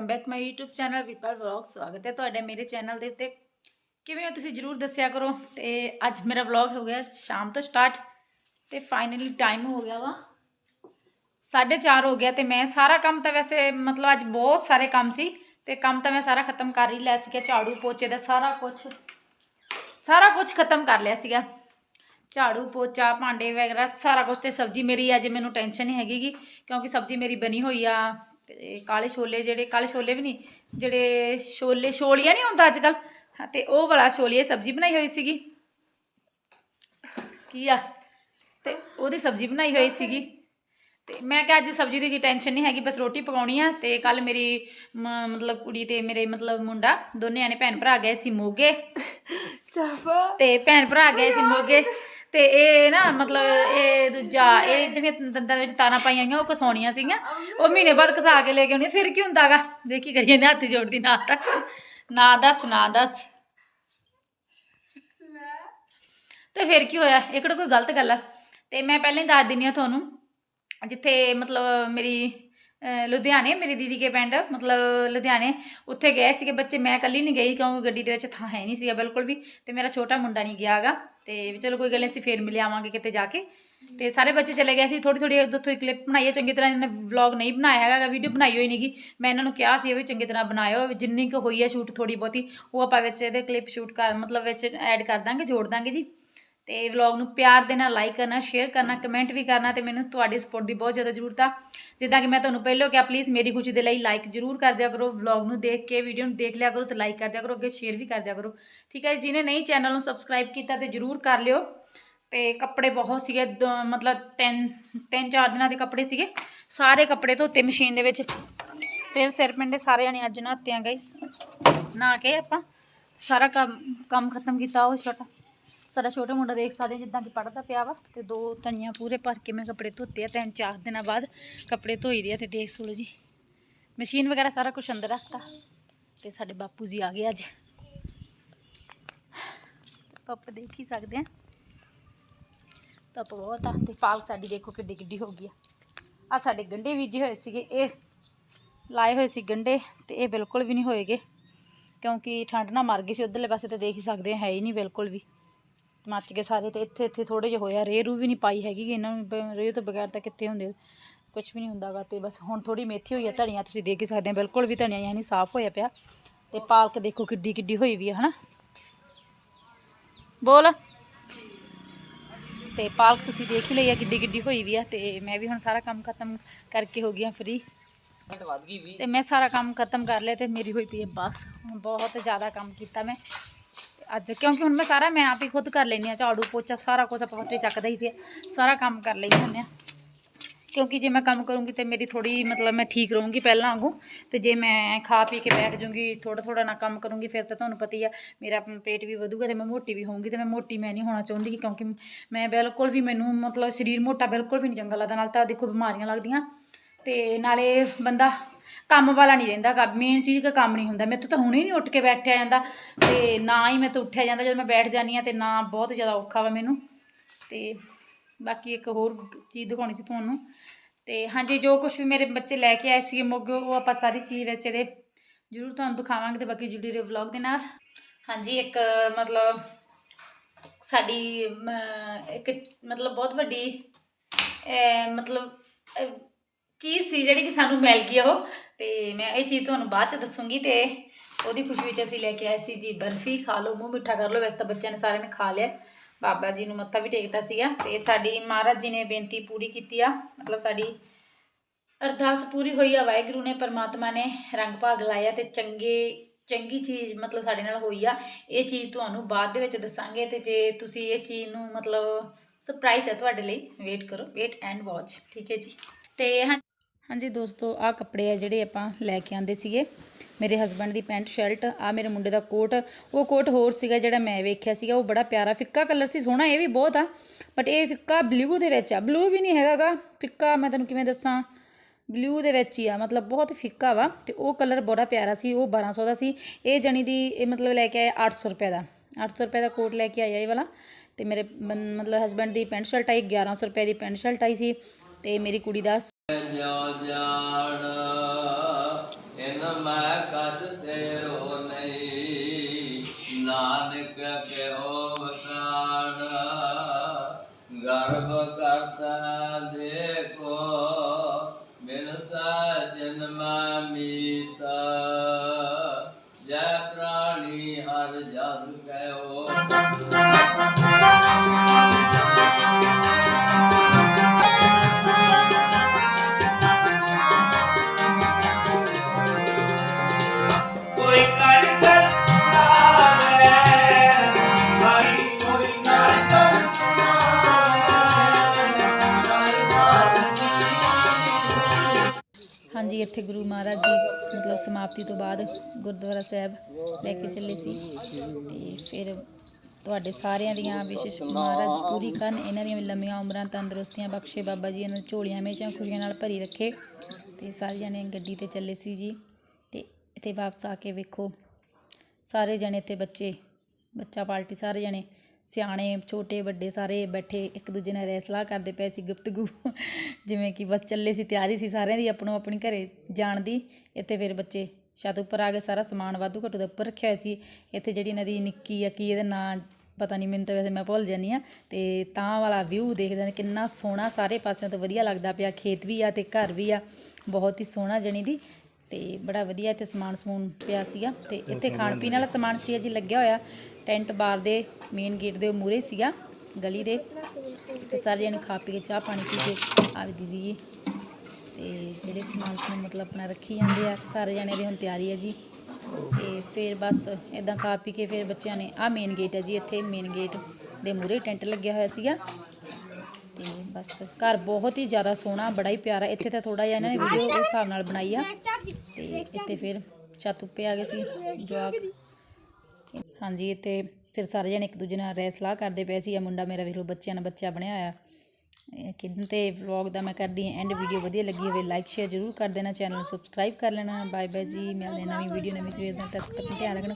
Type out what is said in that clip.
Welcome back my YouTube channel Vipal vlog, ਸਵਾਗਤ ਹੈ ਤੁਹਾਡਾ ਮੇਰੇ ਚੈਨਲ ਦੇ ਉੱਤੇ। ਕਿਵੇਂ ਹੋ ਤੁਸੀਂ ਜਰੂਰ ਦੱਸਿਆ ਕਰੋ ਤੇ ਅੱਜ ਮੇਰਾ ਵਲੌਗ ਹੋ ਗਿਆ ਸ਼ਾਮ ਤੋਂ ਸਟਾਰਟ ਤੇ ਫਾਈਨਲੀ ਟਾਈਮ ਹੋ ਗਿਆ ਵਾ। 4:30 ਹੋ ਗਿਆ ਤੇ ਮੈਂ ਸਾਰਾ ਕੰਮ ਤਾਂ ਵੈਸੇ ਮਤਲਬ ਅੱਜ ਬਹੁਤ ਸਾਰੇ ਕੰਮ ਸੀ ਤੇ ਕੰਮ ਤਾਂ ਮੈਂ ਸਾਰਾ ਖਤਮ ਕਰ ਹੀ ਲਿਆ ਸੀਗਾ, ਝਾੜੂ ਪੋਚੇ ਦਾ ਸਾਰਾ ਕੁਝ ਸਾਰਾ ਕੁਝ ਖਤਮ ਕਰ ਲਿਆ ਸੀਗਾ। ਝਾੜੂ ਪੋਚਾ, ਭਾਂਡੇ ਵਗੈਰਾ ਸਾਰਾ ਕੁਝ ਤੇ ਸਬਜ਼ੀ ਮੇਰੀ ਅੱਜ ਮੈਨੂੰ ਟੈਨਸ਼ਨ ਨਹੀਂ ਹੈਗੀ ਕਿਉਂਕਿ ਸਬਜ਼ੀ ਮੇਰੀ ਬਣੀ ਹੋਈ ਆ। ਤੇ ਕਾਲੇ ਛੋਲੇ ਜਿਹੜੇ ਕਾਲੇ ਛੋਲੇ ਵੀ ਨਹੀਂ ਜਿਹੜੇ ਛੋਲੇ ਛੋਲੀਆਂ ਨਹੀਂ ਹੁੰਦਾ ਅੱਜ ਕੱਲ ਤੇ ਉਹ ਵਾਲਾ ਛੋਲੀਏ ਸਬਜ਼ੀ ਬਣਾਈ ਹੋਈ ਸੀਗੀ। ਕੀ ਆ? ਤੇ ਉਹਦੀ ਸਬਜ਼ੀ ਬਣਾਈ ਹੋਈ ਸੀਗੀ। ਤੇ ਮੈਂ ਕਿਹਾ ਅੱਜ ਸਬਜ਼ੀ ਦੀ ਕੀ ਟੈਨਸ਼ਨ ਨਹੀਂ ਹੈਗੀ ਬਸ ਰੋਟੀ ਪਕਾਉਣੀ ਆ। ਤੇ ਕੱਲ ਮੇਰੀ ਮਤਲਬ ਕੁੜੀ ਤੇ ਮੇਰੇ ਮਤਲਬ ਮੁੰਡਾ ਦੋਨੇ ਆਣੇ ਭੈਣ ਭਰਾ ਗਏ ਸੀ ਮੋਗੇ। ਤੇ ਭੈਣ ਭਰਾ ਗਏ ਸੀ ਮੋਗੇ। ਤੇ ਇਹ ਨਾ ਮਤਲਬ ਇਹ ਦੂਜਾ, ਇਹ ਜਿਹੜੀਆਂ ਦੰਦਾਂ ਦੇ ਵਿੱਚ ਤਾਰਾਂ ਪਾਈਆਂ ਹੋਈਆਂ, ਉਹ ਕਸਾਉਣੀਆਂ ਸੀਗੀਆਂ। ਉਹ ਮਹੀਨੇ ਬਾਅਦ ਕਸਾ ਕੇ ਲੈ ਕੇ ਆਉਣੀ ਫਿਰ ਕੀ ਹੁੰਦਾਗਾ? ਦੇਖੀ ਕਰੀਏ ਨੇ ਹੱਥ ਜੋੜਦੀ, ਨਾ ਦੱਸ ਨਾ ਦੱਸ ਨਾ ਦੱਸ। ਤੇ ਫਿਰ ਕੀ ਹੋਇਆ? ਇਹ ਕਿਹੜਾ ਕੋਈ ਗਲਤ ਗੱਲ ਆ? ਤੇ ਮੈਂ ਪਹਿਲਾਂ ਹੀ ਦੱਸ ਦਿੰਨੀ ਆ ਤੁਹਾਨੂੰ, ਜਿੱਥੇ ਮਤਲਬ ਮੇਰੀ ਲੁਧਿਆਣੇ, ਮੇਰੀ ਦੀਦੀ ਕੇ ਪਿੰਡ, ਮਤਲਬ ਲੁਧਿਆਣੇ। ਉੱਥੇ ਗਏ ਸੀਗੇ ਬੱਚੇ, ਮੈਂ ਇਕੱਲੀ ਨਹੀਂ ਗਈ ਕਿਉਂਕਿ ਗੱਡੀ ਦੇ ਵਿੱਚ ਥਾਂ ਹੈ ਨਹੀਂ ਸੀਗਾ ਬਿਲਕੁਲ ਵੀ ਤੇ ਮੇਰਾ ਛੋਟਾ ਮੁੰਡਾ ਨਹੀਂ ਗਿਆਗਾ ਤੇ ਵੀ ਚਲੋ ਕੋਈ ਗੱਲ ਨਹੀਂ, ਅਸੀਂ ਫੇਰ ਮਿਲ ਆਵਾਂਗੇ ਕਿਤੇ ਜਾ ਕੇ। ਤੇ ਸਾਰੇ ਬੱਚੇ ਚਲੇ ਗਏ ਸੀ ਥੋੜੀ ਥੋੜੀ ਉੱਥੋਂ ਕਲਿੱਪ ਬਣਾਈ ਹੈ, ਚੰਗੀ ਤਰ੍ਹਾਂ ਇਹਨਾਂ ਨੇ ਵਲੌਗ ਨਹੀਂ ਬਣਾਇਆ ਹੈਗਾ, ਵੀਡੀਓ ਬਣਾਈ ਹੋਈ ਨਹੀਂਗੀ। ਮੈਂ ਇਹਨਾਂ ਨੂੰ ਕਿਹਾ ਸੀ ਵੀ ਚੰਗੀ ਤਰ੍ਹਾਂ ਬਣਾਇਓ ਜਿੰਨੀ ਕੁ ਹੋਈ ਹੈ ਸ਼ੂਟ ਥੋੜੀ ਬਹੁਤੀ, ਉਹ ਆਪਾਂ ਵਿੱਚ ਇਹਦੇ ਕਲਿੱਪ ਸ਼ੂਟ ਕਰ, ਮਤਲਬ ਵਿੱਚ ਐਡ ਕਰ ਦਾਂਗੇ, ਜੋੜ ਦਾਂਗੇ ਜੀ। ਤੇ ਵਲੌਗ ਨੂੰ ਪਿਆਰ ਦੇਣਾ ਲਾਈਕ ਕਰਨਾ ਸ਼ੇਅਰ ਕਰਨਾ ਕਮੈਂਟ ਵੀ ਕਰਨਾ ਤੇ ਮੈਨੂੰ ਤੁਹਾਡੀ ਸਪੋਰਟ ਦੀ ਬਹੁਤ ਜ਼ਿਆਦਾ ਜ਼ਰੂਰਤ ਆ। ਜਿੱਦਾਂ ਕਿ ਮੈਂ ਤੁਹਾਨੂੰ ਪਹਿਲਾਂ ਕਿਹਾ ਪਲੀਜ਼ ਮੇਰੀ ਖੁਸ਼ੀ ਦੇ ਲਈ ਲਾਈਕ ਜ਼ਰੂਰ ਕਰ ਦਿਆ ਕਰੋ ਵਲੌਗ ਨੂੰ ਦੇਖ ਕੇ ਵੀਡੀਓ ਨੂੰ ਦੇਖ ਲਿਆ ਕਰੋ ਤੇ ਲਾਈਕ ਕਰ ਦਿਆ ਕਰੋ, ਅੱਗੇ ਸ਼ੇਅਰ ਵੀ ਕਰ ਦਿਆ ਕਰੋ। ਠੀਕ ਹੈ ਜਿਹਨੇ ਨਹੀਂ ਚੈਨਲ ਨੂੰ ਸਬਸਕ੍ਰਾਈਬ ਕੀਤਾ ਤੇ ਜ਼ਰੂਰ ਕਰ ਲਿਓ। ਤੇ ਕੱਪੜੇ ਬਹੁਤ ਸੀਗੇ, ਦ- ਮਤਲਬ ਤਿੰਨ ਤਿੰਨ ਚਾਰ ਦਿਨਾਂ ਦੇ ਕੱਪੜੇ ਸੀਗੇ। ਸਾਰੇ ਕੱਪੜੇ ਧੋਤੇ ਮਸ਼ੀਨ ਦੇ ਵਿੱਚ। ਫਿਰ ਸਿਰ ਪਿੰਡੇ ਸਾਰੇ ਜਣੇ ਅੱਜ ਨਹਾਤੇ ਆ ਗਾਇਸ ਨਹਾ ਕੇ ਆਪਾਂ ਸਾਰਾ ਕੰਮ ਕੰਮ ਖਤਮ ਕੀਤਾ, ਉਹ ਛੋਟਾ। ਸਾਡਾ ਛੋਟਾ ਮੁੰਡਾ ਦੇਖ ਸਕਦੇ ਜਿੱਦਾਂ ਕਿ ਪੜਦਾ ਪਿਆ ਵਾ ਤੇ ਦੋ ਤਣੀਆਂ ਪੂਰੇ ਭਰ ਕੇ ਮੈਂ ਕੱਪੜੇ ਧੋਤੇ ਆ, ਤਿੰਨ ਚਾਰ ਦਿਨਾਂ ਬਾਅਦ ਕੱਪੜੇ ਧੋਈ ਦੇ ਆ ਤੇ ਦੇਖ ਸੁਲੋ ਜੀ। ਮਸ਼ੀਨ ਵਗੈਰਾ ਸਾਰਾ ਕੁਝ ਅੰਦਰ ਰੱਖਤਾ ਤੇ ਸਾਡੇ ਬਾਪੂ ਜੀ ਆ ਗਏ ਅੱਜ। ਪਾਪਾ ਦੇਖ ਹੀ ਸਕਦੇ ਆ। ਧੁੱਪ ਬਹੁਤ ਆ ਤੇ ਪਾਲਕ ਸਾਡੀ ਦੇਖੋ ਕਿੱਡੀ ਕਿੱਡੀ ਹੋ ਗਈ ਆ। ਆ ਸਾਡੇ ਗੰਡੇ ਬੀਜੇ ਹੋਏ ਸੀਗੇ, ਇਹ ਲਾਏ ਹੋਏ ਸੀ ਗੰਡੇ ਤੇ ਇਹ ਬਿਲਕੁਲ ਵੀ ਨਹੀਂ ਹੋਏਗੇ ਕਿਉਂਕਿ ਠੰਡ ਨਾਲ ਮਰ ਗਈ ਸੀ, ਉਧਰਲੇ ਪਾਸੇ ਤੇ ਦੇਖ ਹੀ ਸਕਦੇ ਆ, ਹੈ ਹੀ ਨਹੀਂ ਬਿਲਕੁਲ ਵੀ। ਮੱਚ ਗਏ ਸਾਰੇ ਤੇ ਇੱਥੇ ਇੱਥੇ ਥੋੜੇ ਜਿਹੇ ਹੋਇਆ ਰੇਹ ਰੂ ਵੀ ਨਹੀਂ ਪਾਈ ਹੈਗੀ ਗੀ ਇਹਨਾਂ ਨੂੰ ਰੇਹ ਤੋਂ ਬਗੈਰ ਤਾਂ ਕਿੱਥੇ ਹੁੰਦੇ ਕੁਝ ਵੀ ਨਹੀਂ ਹੁੰਦਾਗਾ ਤੇ ਬਸ ਹੁਣ ਥੋੜੀ ਮੇਥੀ ਹੋਈ ਆ ਧਨੀਆ ਤੁਸੀਂ ਦੇਖ ਹੀ ਸਕਦੇ ਆ ਬਿਲਕੁਲ ਵੀ ਧਨੀਆ ਯਾਨੀ ਸਾਫ਼ ਹੋਇਆ ਪਿਆ ਤੇ ਪਾਲਕ ਦੇਖੋ ਕਿੱਡੀ ਕਿੱਡੀ ਹੋਈ ਵੀ ਆ ਹਨਾ? ਬੋਲ। ਤੇ ਪਾਲਕ ਤੁਸੀਂ ਦੇਖ ਹੀ ਲਈ ਆ ਕਿੱਡੀ ਕਿੱਡੀ ਹੋਈ ਵੀ ਆ ਤੇ ਮੈਂ ਵੀ ਹੁਣ ਸਾਰਾ ਕੰਮ ਖਤਮ ਕਰਕੇ ਹੋ ਗਿਆ ਫ੍ਰੀ ਤੇ ਮੈਂ ਸਾਰਾ ਕੰਮ ਖਤਮ ਕਰ ਲਿਆ ਤੇ ਮੇਰੀ ਹੋਈ ਪਈ ਹੈ ਬਸ ਹੁਣ ਬਹੁਤ ਜ਼ਿਆਦਾ ਕੰਮ ਕੀਤਾ ਮੈਂ। ਅੱਜ, ਕਿਉਂਕਿ ਹੁਣ ਮੈਂ ਸਾਰਾ, ਮੈਂ ਆਪ ਹੀ ਖੁਦ ਕਰ ਲੈਂਦੀ ਆ ਝਾੜੂ ਪੋਚਾ, ਸਾਰਾ ਕੁਝ ਆਪਾਂ ਫੱਟੇ ਚੱਕਦਾ ਹੀ ਤੇ ਸਾਰਾ ਕੰਮ ਕਰ ਲੈਂਦੇ ਹੁੰਦੇ ਆ ਕਿਉਂਕਿ ਜੇ ਮੈਂ ਕੰਮ ਕਰੂੰਗੀ ਤੇ ਮੇਰੀ ਥੋੜੀ ਮਤਲਬ ਮੈਂ ਠੀਕ ਰਹੂੰਗੀ ਪਹਿਲਾਂ ਵਾਂਗੂ ਤੇ ਜੇ ਮੈਂ ਖਾ ਪੀ ਕੇ ਬੈਠ ਜੂੰਗੀ ਥੋੜਾ ਥੋੜਾ ਨਾ ਕੰਮ ਕਰੂੰਗੀ, ਫਿਰ ਤਾਂ ਤੁਹਾਨੂੰ ਪਤਾ ਹੀ ਆ, ਮੇਰਾ ਪੇਟ ਵੀ ਵਧੂਗਾ ਤੇ ਮੈਂ ਮੋਟੀ ਵੀ ਹੋਊਂਗੀ ਤੇ ਮੈਂ ਮੋਟੀ ਮੈਂ ਨਹੀਂ ਹੋਣਾ ਚਾਹੁੰਦੀ ਕਿਉਂਕਿ ਮੈਂ ਬਿਲਕੁਲ ਵੀ ਮੈਨੂੰ, ਮਤਲਬ ਸਰੀਰ ਮੋਟਾ ਬਿਲਕੁਲ ਵੀ ਨਹੀਂ ਚੰਗਾ ਲੱਗਦਾ, ਨਾਲ ਤਾਂ ਦੇਖੋ ਬਿਮਾਰੀਆਂ ਲੱਗਦੀਆਂ ਤੇ ਨਾਲੇ ਬੰਦਾ ਕੰਮ ਵਾਲਾ ਨਹੀਂ ਰਹਿੰਦਾ ਗਾ ਮੇਨ ਚੀਜ਼ ਕਿ ਕੰਮ ਨਹੀਂ ਹੁੰਦਾ। ਮੇਰੇ ਤੋਂ ਤਾਂ ਹੁਣੇ ਨਹੀਂ ਉੱਠ ਕੇ ਬੈਠਿਆ ਜਾਂਦਾ ਤੇ ਨਾ ਹੀ ਮੈਂ ਤੋਂ ਉੱਠਿਆ ਜਾਂਦਾ ਜਦੋਂ ਮੈਂ ਬੈਠ ਜਾਂਦੀ ਆ ਤੇ ਨਾ ਬਹੁਤ ਜ਼ਿਆਦਾ ਔਖਾ ਵਾ ਮੈਨੂੰ। ਤੇ ਬਾਕੀ ਇੱਕ ਹੋਰ ਚੀਜ਼ ਦਿਖਾਉਣੀ ਸੀ ਤੁਹਾਨੂੰ। ਤੇ ਹਾਂਜੀ ਜੋ ਕੁਝ ਵੀ ਮੇਰੇ ਬੱਚੇ ਲੈ ਕੇ ਆਏ ਸੀਗੇ ਮੋਗੇ ਉਹ ਆਪਾਂ ਸਾਰੀ ਚੀਜ਼ ਵਿੱਚ ਇਹਦੇ ਜ਼ਰੂਰ ਤੁਹਾਨੂੰ ਦਿਖਾਵਾਂਗੇ ਤੇ ਬਾਕੀ ਜੁੜੀ ਰਹੋ ਵਲੌਗ ਦੇ ਨਾਲ। ਹਾਂਜੀ ਇੱਕ ਮਤਲਬ ਸਾਡੀ ਇੱਕ ਮਤਲਬ ਬਹੁਤ ਵੱਡੀ ਅਹ, ਮਤਲਬ ਚੀਜ਼ ਸੀ ਜਿਹੜੀ ਕਿ ਸਾਨੂੰ ਮਿਲ ਗਈ ਉਹ। ਤੇ ਮੈਂ ਇਹ ਚੀਜ਼ ਤੁਹਾਨੂੰ ਬਾਅਦ ਚ ਦੱਸੂਗੀ ਤੇ ਉਹਦੀ ਖੁਸ਼ੀ ਵਿੱਚ ਅਸੀਂ ਲੈ ਕੇ ਆਏ ਸੀ ਜੀ ਬਰਫੀ, ਖਾ ਲਓ, ਮੂੰਹ ਮਿੱਠਾ ਕਰ ਲਓ। ਵੈਸੇ ਤਾਂ ਬੱਚਿਆਂ ਨੇ ਸਾਰਿਆਂ ਨੇ ਖਾ ਲਿਆ। ਬਾਬਾ ਜੀ ਨੂੰ ਮੱਥਾ ਵੀ ਟੇਕਦਾ ਸੀਗਾ ਤੇ ਸਾਡੀ ਮਹਾਰਾਜ ਜੀ ਨੇ ਬੇਨਤੀ ਪੂਰੀ ਕੀਤੀ ਆ। ਮਤਲਬ ਸਾਡੀ ਅਰਦਾਸ ਪੂਰੀ ਹੋਈ ਆ, ਵਾਹਿਗੁਰੂ ਨੇ, ਪਰਮਾਤਮਾ ਨੇ ਰੰਗ ਭਾਗ ਲਾਇਆ ਤੇ ਚੰਗੇ, ਚੰਗੀ ਚੀਜ਼ ਮਤਲਬ ਸਾਡੇ ਨਾਲ ਹੋਈ ਆ। ਇਹ ਚੀਜ਼ ਤੁਹਾਨੂੰ ਬਾਅਦ ਦੇ ਵਿੱਚ ਦੱਸਾਂਗੇ ਤੇ ਜੇ ਤੁਸੀਂ ਇਹ ਚੀਜ਼ ਨੂੰ ਮਤਲਬ ਸਰਪ੍ਰਾਈਜ਼ ਹੈ ਤੁਹਾਡੇ ਲਈ ਵੇਟ ਕਰੋ ਵੇਟ ਐਂਡ ਵਾਚ ਠੀਕ ਹੈ ਜੀ। ਤੇ ਹਾਂ ਹਾਂਜੀ ਦੋਸਤੋ, ਆਹ ਕੱਪੜੇ ਆ ਜਿਹੜੇ ਆਪਾਂ ਲੈ ਕੇ ਆਂਦੇ ਸੀਗੇ। ਮੇਰੇ ਹਸਬੰਡ ਦੀ ਪੈਂਟ ਸ਼ਰਟ ਆ ਮੇਰੇ ਮੁੰਡੇ ਦਾ ਕੋਟ ਉਹ ਕੋਟ ਹੋਰ ਸੀਗਾ ਜਿਹੜਾ ਮੈਂ ਵੇਖਿਆ ਸੀਗਾ। ਉਹ ਬੜਾ ਪਿਆਰਾ ਫਿੱਕਾ ਕਲਰ ਸੀ, ਸੋਹਣਾ ਇਹ ਵੀ ਬਹੁਤ ਆ। ਬਟ ਇਹ ਫਿੱਕਾ ਬਲੂ ਦੇ ਵਿੱਚ ਆ। ਬਲੂ ਵੀ ਨਹੀਂ ਹੈਗਾਗਾ ਫਿੱਕਾ ਮੈਂ ਤੁਹਾਨੂੰ ਕਿਵੇਂ ਦੱਸਾਂ? ਬਲੂ ਦੇ ਵਿੱਚ ਹੀ ਆ। ਮਤਲਬ ਬਹੁਤ ਫਿੱਕਾ ਵਾ ਤੇ ਉਹ ਕਲਰ ਬੜਾ ਪਿਆਰਾ ਸੀ। ਉਹ 1200 ਦਾ ਸੀ। ਇਹ ਜਣੀ ਦੀ, ਇਹ ਮਤਲਬ ਲੈ ਕੇ ਆਏ 800 ਰੁਪਏ ਦਾ। 800 ਰੁਪਏ ਦਾ ਕੋਟ ਲੈ ਕੇ ਆਇਆ ਇਹ ਵਾਲਾ। ਤੇ ਮੇਰੇ ਬੰ- ਮਤਲਬ ਹਸਬੰਡ ਦੀ ਪੈਂਟ ਸ਼ਰਟ ਆਈ 1100 ਰੁਪਏ ਦੀ ਪੈਂਟ ਸ਼ਰਟ ਆਈ ਸੀ। ਤੇ ਮੇਰੀ ਕੁੜੀ ਦਾ ਜੋ ਜਾਣ, ਇਨ ਮੈਂ ਕਦ ਤੇਰੋ ਨਹੀਂ। ਨਾਨਕ ਕਹਿਓ ਵਸਾਣ, ਗਰਭ ਕਰਤਾ ਦੇਖੋ ਬਿਨ ਜਨਮ ਮੀਤਾ। ਹਾਂਜੀ ਇੱਥੇ ਗੁਰੂ ਮਹਾਰਾਜ ਜੀ ਮਤਲਬ ਸਮਾਪਤੀ ਤੋਂ ਬਾਅਦ ਗੁਰਦੁਆਰਾ ਸਾਹਿਬ ਲੈ ਕੇ ਚੱਲੇ ਸੀ। ਤੇ ਫਿਰ ਤੁਹਾਡੇ ਸਾਰਿਆਂ ਦੀਆਂ ਵਿਸ਼ੇਸ਼ ਮਹਾਰਾਜ ਪੂਰੀ ਕਰਨ, ਇਹਨਾਂ ਦੀਆਂ ਲੰਮੀਆਂ ਉਮਰਾਂ, ਤੰਦਰੁਸਤੀਆਂ ਬਖਸ਼ੇ, ਬਾਬਾ ਜੀ ਇਹਨਾਂ ਦੀਆਂ ਝੋਲੀਆਂ ਹਮੇਸ਼ਾ ਖੁਸ਼ੀਆਂ ਨਾਲ ਭਰੀ ਰੱਖੇ ਤੇ ਸਾਰੇ ਜਣੇ ਗੱਡੀ ਤੇ ਚੱਲੇ ਸੀ ਜੀ। ਤੇ ਇੱਥੇ ਵਾਪਸ ਆ ਕੇ ਵੇਖੋ, ਸਾਰੇ ਜਣੇ ਇੱਥੇ ਬੱਚੇ, ਬੱਚਾ ਪਾਰਟੀ ਸਾਰੇ ਜਣੇ ਸਿਆਣੇ, ਛੋਟੇ, ਵੱਡੇ ਸਾਰੇ ਬੈਠੇ ਇੱਕ ਦੂਜੇ ਨਾਲ ਰਹਿ ਸਲਾਹ ਕਰਦੇ ਪਏ ਸੀ, ਗੁਫ਼ਤਗੂ। ਜਿਵੇਂ ਕਿ ਬਸ ਚੱਲੇ ਸੀ, ਤਿਆਰੀ ਸੀ ਸਾਰਿਆਂ ਦੀ ਆਪਣੋ ਆਪਣੀ ਘਰੇ ਜਾਣ ਦੀ। ਇੱਥੇ ਫਿਰ ਬੱਚੇ ਛੱਤ ਉੱਪਰ ਆ ਕੇ ਸਾਰਾ ਸਮਾਨ ਵਾਧੂ ਘੱਟੂ ਦੇ ਉੱਪਰ ਰੱਖਿਆ ਹੋਇਆ ਸੀ। ਇੱਥੇ ਜਿਹੜੀ ਇਹਨਾਂ ਦੀ ਨਿੱਕੀ ਆ, ਕੀ ਇਹਦਾ ਨਾਂ ਪਤਾ ਨਹੀਂ, ਮੈਨੂੰ ਤਾਂ ਵੈਸੇ ਮੈਂ ਭੁੱਲ ਜਾਂਦੀ ਆ। ਤੇ ਤਾਂ ਵਾਲਾ ਵਿਊ ਦੇਖਦੇ ਨੇ, ਕਿੰਨਾ ਸੋਹਣਾ ਸਾਰੇ ਪਾਸਿਆਂ ਤੋਂ ਵਧੀਆ ਲੱਗਦਾ ਪਿਆ। ਖੇਤ ਵੀ ਆ ਤੇ ਘਰ ਵੀ ਆ, ਬਹੁਤ ਹੀ ਸੋਹਣਾ ਜਣੀ ਦੀ। ਤੇ ਬੜਾ ਵਧੀਆ ਇੱਥੇ ਸਮਾਨ ਸਮੂਨ ਪਿਆ ਸੀਗਾ। ਤੇ ਇੱਥੇ ਖਾਣ ਪੀਣ ਵਾਲਾ ਸਮਾਨ ਸੀ ਜੀ ਲੱਗਿਆ ਹੋਇਆ। ਟੈਂਟ ਬਾਰ ਦੇ ਮੇਨ ਗੇਟ ਦੇ ਮੂਹਰੇ ਸੀਗਾ ਗਲੀ ਦੇ। ਤੇ ਸਾਰੇ ਜਣੇ ਖਾ ਪੀ ਕੇ ਚਾਹ ਪਾਣੀ ਪੀ ਕੇ ਆਵੇ ਦੀਦੀ ਜੀ। ਤੇ ਜਿਹੜੇ ਸਮਾਨ ਸਮੂਨ ਮਤਲਬ ਆਪਣਾ ਰੱਖੀ ਜਾਂਦੇ ਆ, ਸਾਰੇ ਜਣੇ ਦੀ ਹੁਣ ਤਿਆਰੀ ਹੈ ਜੀ। ਤੇ ਫਿਰ ਬਸ ਇਦਾਂ ਖਾ ਪੀ ਕੇ ਫਿਰ ਬੱਚਿਆਂ ਨੇ ਆ ਮੇਨ ਗੇਟ ਹੈ ਜੀ, ਇੱਥੇ ਮੇਨ ਗੇਟ ਦੇ ਮੂਹਰੇ ਟੈਂਟ ਲੱਗਿਆ ਹੋਇਆ ਸੀਗਾ। ਤੇ ਬਸ ਘਰ ਬਹੁਤ ਹੀ ਜ਼ਿਆਦਾ ਸੋਹਣਾ, ਬੜਾ ਹੀ ਪਿਆਰਾ, ਇੱਥੇ ਤਾਂ ਥੋੜਾ ਜਿਹਾ ਇਹਨਾਂ ਨੇ ਵੀਡੀਓ ਉਸ ਹਿਸਾਬ ਨਾਲ ਬਣਾਈ ਆ। ਤੇ ਇੱਥੇ ਫਿਰ ਛੱਤ ਉੱਪਰ ਆ ਗਏ ਸੀ, ਜਵਾਕ ਹਾਂਜੀ ਅਤੇ ਫਿਰ ਸਾਰੇ ਜਣੇ ਇੱਕ ਦੂਜੇ ਨਾਲ ਰਹਿ ਸਲਾਹ ਕਰਦੇ ਪਏ ਸੀ, ਇਹ ਮੁੰਡਾ ਮੇਰਾ ਵੇਖ ਲਓ, ਬੱਚਿਆਂ ਨਾਲ ਬੱਚਾ ਬਣਿਆ ਹੋਇਆ। ਇਹ ਤੇ ਵਲੌਗ ਦਾ ਮੈਂ ਕਰਦੀ ਹਾਂ ਐਂਡ ਵੀਡੀਓ ਵਧੀਆ ਲੱਗੀ ਹੋਵੇ ਲਾਈਕ ਸ਼ੇਅਰ ਜ਼ਰੂਰ ਕਰ ਦੇਣਾ ਚੈਨਲ ਨੂੰ ਸਬਸਕ੍ਰਾਈਬ ਕਰ ਲੈਣਾ। ਬਾਏ ਬਾਏ ਜੀ, ਮਿਲਦੇ ਹਾਂ ਨਵੀਂ ਵੀਡੀਓ ਨਵੀਂ ਸਵੇਰ ਦਾ ਤੱਕ ਤੱਕ ਧਿਆਨ ਰੱਖਣਾ।